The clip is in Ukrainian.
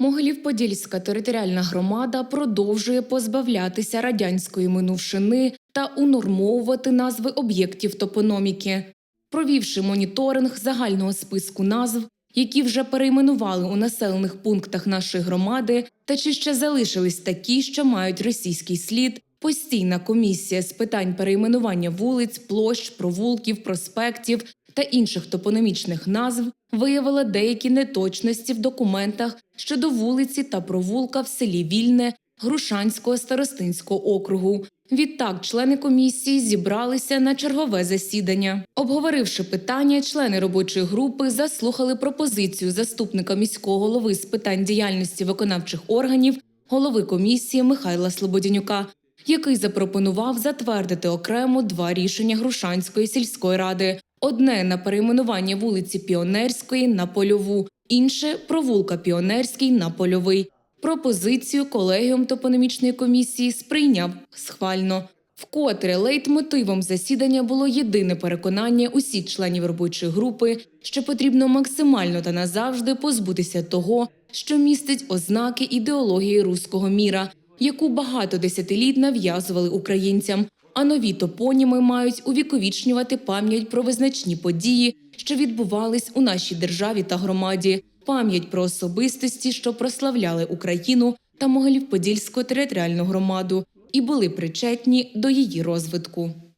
Могилів-Подільська територіальна громада продовжує позбавлятися радянської минувшини та унормовувати назви об'єктів топономіки. Провівши моніторинг загального списку назв, які вже перейменували у населених пунктах нашої громади, та чи ще залишились такі, що мають російський слід, постійна комісія з питань перейменування вулиць, площ, провулків, проспектів та інших топономічних назв виявила деякі неточності в документах щодо вулиці та провулка в селі Вільне Грушанського старостинського округу. Відтак, члени комісії зібралися на чергове засідання. Обговоривши питання, члени робочої групи заслухали пропозицію заступника міського голови з питань діяльності виконавчих органів, голови комісії Михайла Слободянюка, який запропонував затвердити окремо два рішення Грушанської сільської ради: одне на перейменування вулиці Піонерської на польову, інше провулка Піонерський на польовий. Пропозицію колегіум топономічної комісії сприйняв схвально. Вкотре лейтмотивом засідання було єдине переконання усіх членів робочої групи, що потрібно максимально та назавжди позбутися того, що містить ознаки ідеології руського міра, яку багато десятиліть нав'язували українцям. А нові топоніми мають увіковічнювати пам'ять про визначні події, що відбувались у нашій державі та громаді, пам'ять про особистості, що прославляли Україну та Могилів-Подільську територіальну громаду і були причетні до її розвитку.